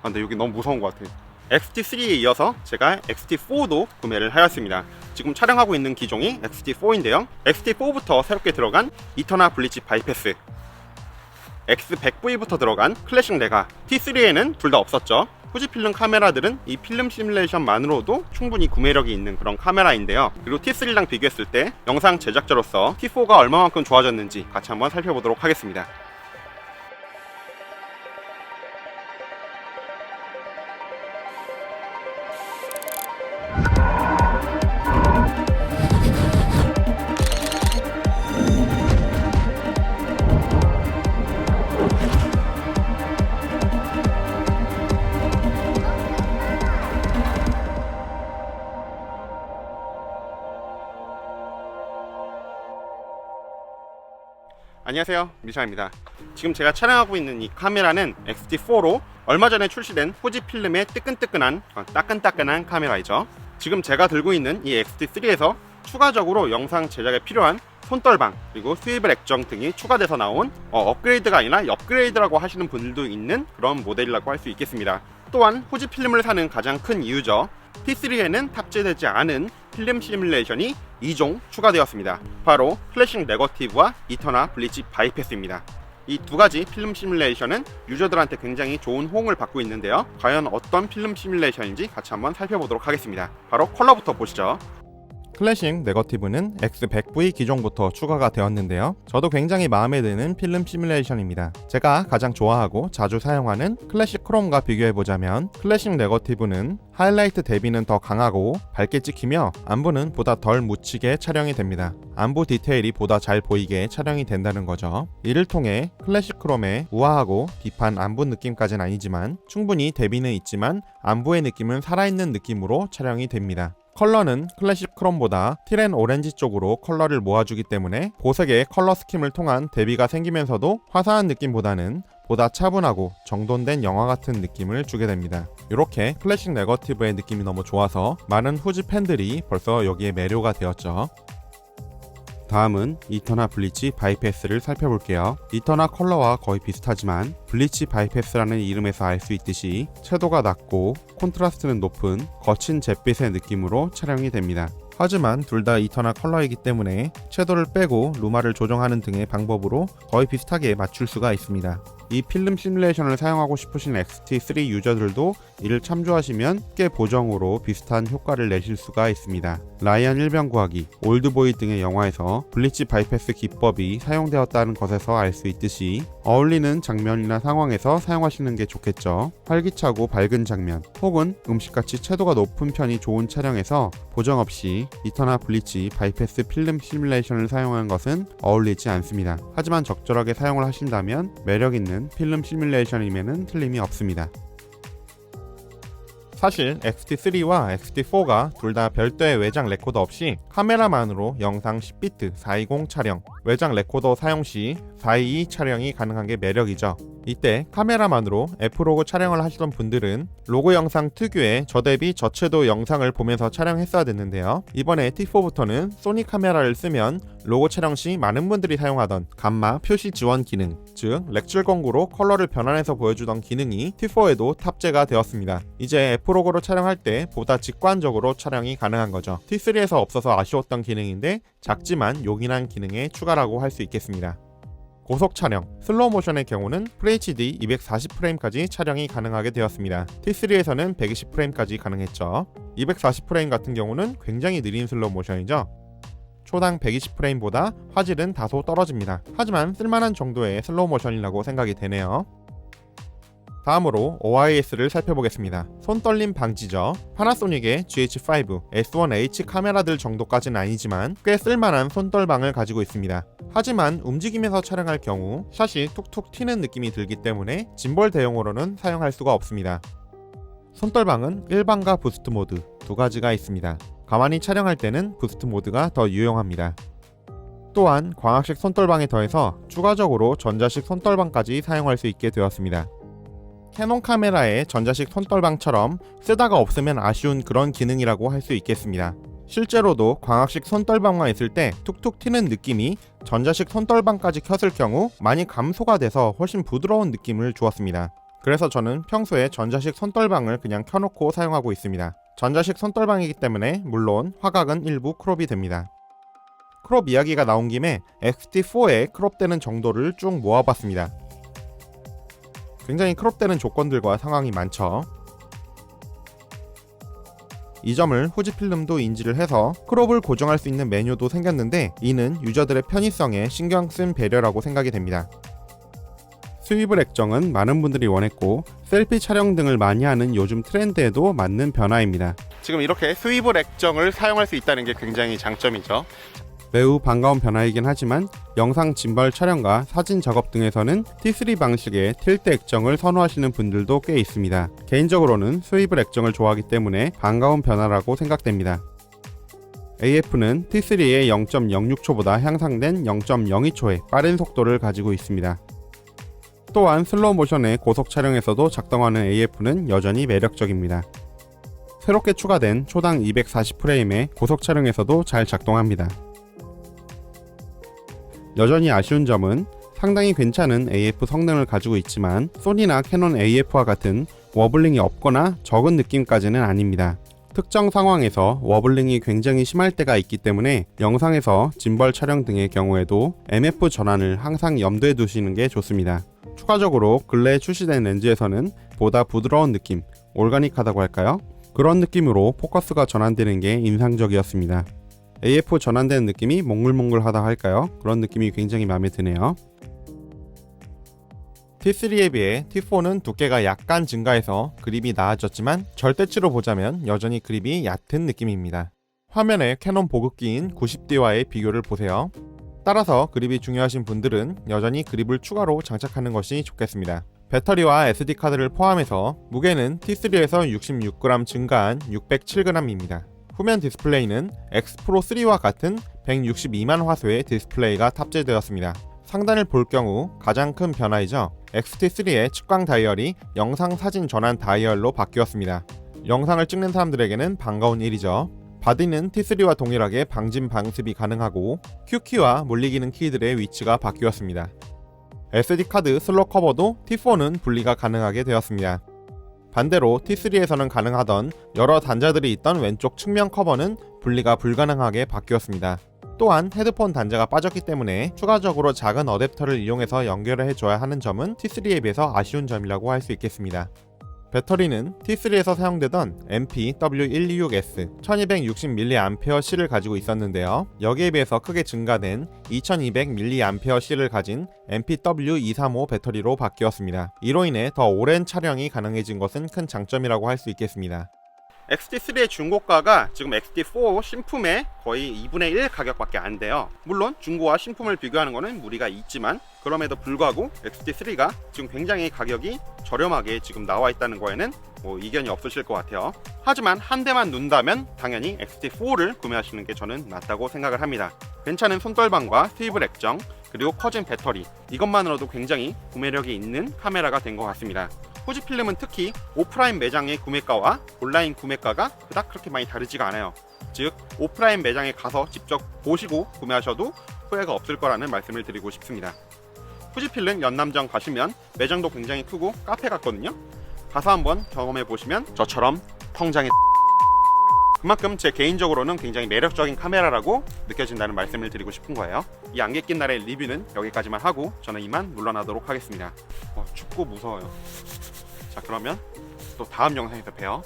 아, 근데 여기 너무 무서운 것 같아요. XT3에 이어서 제가 XT4도 구매를 하였습니다. 지금 촬영하고 있는 기종이 XT4인데요. XT4부터 새롭게 들어간 이터나 블리치 바이패스, X100V부터 들어간 클래식 레가, T3에는 둘 다 없었죠. 후지 필름 카메라들은 이 필름 시뮬레이션만으로도 충분히 구매력이 있는 그런 카메라인데요. 그리고 T3랑 비교했을 때 영상 제작자로서 T4가 얼마만큼 좋아졌는지 같이 한번 살펴보도록 하겠습니다. 안녕하세요. 미샤입니다. 지금 제가 촬영하고 있는 이 카메라는 XT4로 얼마 전에 출시된 후지 필름의 뜨끈뜨끈한 어, 따끈따끈한 카메라이죠. 지금 제가 들고 있는 이 XT3에서 추가적으로 영상 제작에 필요한 손떨방 그리고 스위블 액정 등이 추가돼서 나온 어, 업그레이드가 아니라 업그레이드라고 하시는 분들도 있는 그런 모델이라고 할 수 있겠습니다. 또한 후지 필름을 사는 가장 큰 이유죠 T3에는 탑재되지 않은 필름 시뮬레이션이 2종 추가되었습니다. 바로 클래식 네거티브와 이터나 블리치 바이패스입니다. 이 두 가지 필름 시뮬레이션은 유저들한테 굉장히 좋은 호응을 받고 있는데요. 과연 어떤 필름 시뮬레이션인지 같이 한번 살펴보도록 하겠습니다. 바로 컬러부터 보시죠. 클래식 네거티브는 X100V 기종부터 추가가 되었는데요. 저도 굉장히 마음에 드는 필름 시뮬레이션입니다. 제가 가장 좋아하고 자주 사용하는 클래식 크롬과 비교해보자면 클래식 네거티브는 하이라이트 대비는 더 강하고 밝게 찍히며 안부는 보다 덜 묻히게 촬영이 됩니다. 안부 디테일이 보다 잘 보이게 촬영이 된다는 거죠. 이를 통해 클래식 크롬의 우아하고 딥한 안부 느낌까지는 아니지만 충분히 대비는 있지만 안부의 느낌은 살아있는 느낌으로 촬영이 됩니다. 컬러는 클래식 크롬보다 티렌 오렌지 쪽으로 컬러를 모아주기 때문에 보색의 컬러 스킴을 통한 대비가 생기면서도 화사한 느낌보다는 보다 차분하고 정돈된 영화 같은 느낌을 주게 됩니다. 이렇게 클래식 네거티브의 느낌이 너무 좋아서 많은 후지 팬들이 벌써 여기에 매료가 되었죠. 다음은 이터나 블리치 바이패스를 살펴볼게요. 이터나 컬러와 거의 비슷하지만 블리치 바이패스라는 이름에서 알 수 있듯이 채도가 낮고 콘트라스트는 높은 거친 잿빛의 느낌으로 촬영이 됩니다. 하지만 둘 다 이터나 컬러이기 때문에 채도를 빼고 루마를 조정하는 등의 방법으로 거의 비슷하게 맞출 수가 있습니다. 이 필름 시뮬레이션을 사용하고 싶으신 XT3 유저들도 이를 참조하시면 꽤 보정으로 비슷한 효과를 내실 수가 있습니다. 라이언 일병 구하기, 올드보이 등의 영화에서 블리치 바이패스 기법이 사용되었다는 것에서 알 수 있듯이 어울리는 장면이나 상황에서 사용하시는 게 좋겠죠. 활기차고 밝은 장면, 혹은 음식같이 채도가 높은 편이 좋은 촬영에서 보정 없이 이터나 블리치 바이패스 필름 시뮬레이션을 사용하는 것은 어울리지 않습니다. 하지만 적절하게 사용을 하신다면 매력 있는 필름 시뮬레이션임에는 틀림이 없습니다. 사실 XT3와 XT4가 둘 다 별도의 외장 레코더 없이 카메라만으로 영상 10비트 420 촬영, 외장 레코더 사용 시 422 촬영이 가능한 게 매력이죠. 이때 카메라만으로 F로그 촬영을 하시던 분들은 로고 영상 특유의 저대비 저채도 영상을 보면서 촬영했어야 됐는데요. 이번에 T4부터는 소니 카메라를 쓰면 로고 촬영 시 많은 분들이 사용하던 감마 표시 지원 기능, 즉 렉줄 공구로 컬러를 변환해서 보여주던 기능이 T4에도 탑재가 되었습니다. 이제 F로그로 촬영할 때 보다 직관적으로 촬영이 가능한 거죠. T3에서 없어서 아쉬웠던 기능인데 작지만 요긴한 기능의 추가라고 할 수 있겠습니다. 고속 촬영, 슬로우 모션의 경우는 FHD 240프레임까지 촬영이 가능하게 되었습니다. T3에서는 120프레임까지 가능했죠. 240프레임 같은 경우는 굉장히 느린 슬로우 모션이죠. 초당 120프레임보다 화질은 다소 떨어집니다. 하지만 쓸만한 정도의 슬로우 모션이라고 생각이 되네요. 다음으로 OIS를 살펴보겠습니다. 손떨림 방지죠. 파나소닉의 GH5, S1H 카메라들 정도까지는 아니지만 꽤 쓸만한 손떨방을 가지고 있습니다. 하지만 움직이면서 촬영할 경우 샷이 툭툭 튀는 느낌이 들기 때문에 짐벌 대용으로는 사용할 수가 없습니다. 손떨방은 일반과 부스트 모드 두 가지가 있습니다. 가만히 촬영할 때는 부스트 모드가 더 유용합니다. 또한 광학식 손떨방에 더해서 추가적으로 전자식 손떨방까지 사용할 수 있게 되었습니다. 캐논 카메라의 전자식 손떨방처럼 쓰다가 없으면 아쉬운 그런 기능이라고 할 수 있겠습니다. 실제로도 광학식 손떨방만 있을 때 툭툭 튀는 느낌이 전자식 손떨방까지 켰을 경우 많이 감소가 돼서 훨씬 부드러운 느낌을 주었습니다. 그래서 저는 평소에 전자식 손떨방을 그냥 켜놓고 사용하고 있습니다. 전자식 손떨방이기 때문에 물론 화각은 일부 크롭이 됩니다. 크롭 이야기가 나온 김에 XT4의 크롭되는 정도를 쭉 모아봤습니다. 굉장히 크롭되는 조건들과 상황이 많죠. 이 점을 후지 필름도 인지를 해서 크롭을 고정할 수 있는 메뉴도 생겼는데 이는 유저들의 편의성에 신경 쓴 배려라고 생각이 됩니다. 스위블 액정은 많은 분들이 원했고 셀피 촬영 등을 많이 하는 요즘 트렌드에도 맞는 변화입니다. 지금 이렇게 스위블 액정을 사용할 수 있다는 게 굉장히 장점이죠. 매우 반가운 변화이긴 하지만 영상 짐벌 촬영과 사진 작업 등에서는 T3 방식의 틸트 액정을 선호하시는 분들도 꽤 있습니다. 개인적으로는 스위블 액정을 좋아하기 때문에 반가운 변화라고 생각됩니다. AF는 T3의 0.06초보다 향상된 0.02초의 빠른 속도를 가지고 있습니다. 또한 슬로우 모션의 고속 촬영에서도 작동하는 AF는 여전히 매력적입니다. 새롭게 추가된 초당 240프레임의 고속 촬영에서도 잘 작동합니다. 여전히 아쉬운 점은 상당히 괜찮은 AF 성능을 가지고 있지만 소니나 캐논 AF와 같은 워블링이 없거나 적은 느낌까지는 아닙니다. 특정 상황에서 워블링이 굉장히 심할 때가 있기 때문에 영상에서 짐벌 촬영 등의 경우에도 MF 전환을 항상 염두에 두시는 게 좋습니다. 추가적으로 근래에 출시된 렌즈에서는 보다 부드러운 느낌, 올가닉하다고 할까요? 그런 느낌으로 포커스가 전환되는 게 인상적이었습니다. AF 전환되는 느낌이 몽글몽글하다 할까요? 그런 느낌이 굉장히 마음에 드네요. T3에 비해 T4는 두께가 약간 증가해서 그립이 나아졌지만 절대치로 보자면 여전히 그립이 얕은 느낌입니다. 화면에 캐논 보급기인 90D와의 비교를 보세요. 따라서 그립이 중요하신 분들은 여전히 그립을 추가로 장착하는 것이 좋겠습니다. 배터리와 SD카드를 포함해서 무게는 T3에서 66g 증가한 607g입니다. 후면 디스플레이는 X 프로 3와 같은 162만 화소의 디스플레이가 탑재되었습니다. 상단을 볼 경우 가장 큰 변화이죠. XT3의 측광 다이얼이 영상 사진 전환 다이얼로 바뀌었습니다. 영상을 찍는 사람들에게는 반가운 일이죠. 바디는 T3와 동일하게 방진 방습이 가능하고 Q키와 물리기능 키들의 위치가 바뀌었습니다. SD카드 슬롯 커버도 T4는 분리가 가능하게 되었습니다. 반대로 T3에서는 가능하던 여러 단자들이 있던 왼쪽 측면 커버는 분리가 불가능하게 바뀌었습니다. 또한 헤드폰 단자가 빠졌기 때문에 추가적으로 작은 어댑터를 이용해서 연결을 해줘야 하는 점은 T3에 비해서 아쉬운 점이라고 할 수 있겠습니다. 배터리는 T3에서 사용되던 MPW126S 1260mAh를 가지고 있었는데요. 여기에 비해서 크게 증가된 2200mAh를 가진 MPW235 배터리로 바뀌었습니다. 이로 인해 더 오랜 촬영이 가능해진 것은 큰 장점이라고 할 수 있겠습니다. XT3의 중고가가 지금 XT4 신품의 거의 2분의 1 가격밖에 안 돼요. 물론 중고와 신품을 비교하는 것은 무리가 있지만 그럼에도 불구하고 XT3가 지금 굉장히 가격이 저렴하게 지금 나와 있다는 거에는 뭐 이견이 없으실 것 같아요. 하지만 한 대만 눈다면 당연히 XT4를 구매하시는 게 저는 낫다고 생각을 합니다. 괜찮은 손떨방과 스위블 액정 그리고 커진 배터리 이것만으로도 굉장히 구매력이 있는 카메라가 된 것 같습니다. 후지필름은 특히 오프라인 매장의 구매가와 온라인 구매가가 그닥 그렇게 많이 다르지가 않아요. 즉 오프라인 매장에 가서 직접 보시고 구매하셔도 후회가 없을 거라는 말씀을 드리고 싶습니다. 후지필름 연남정 가시면 매장도 굉장히 크고 카페 같거든요. 가서 한번 경험해 보시면 저처럼 통장에 그만큼 제 개인적으로는 굉장히 매력적인 카메라라고 느껴진다는 말씀을 드리고 싶은 거예요. 이 안개 낀 날의 리뷰는 여기까지만 하고 저는 이만 물러나도록 하겠습니다. 어, 춥고 무서워요. 자 그러면 또 다음 영상에서 봬요.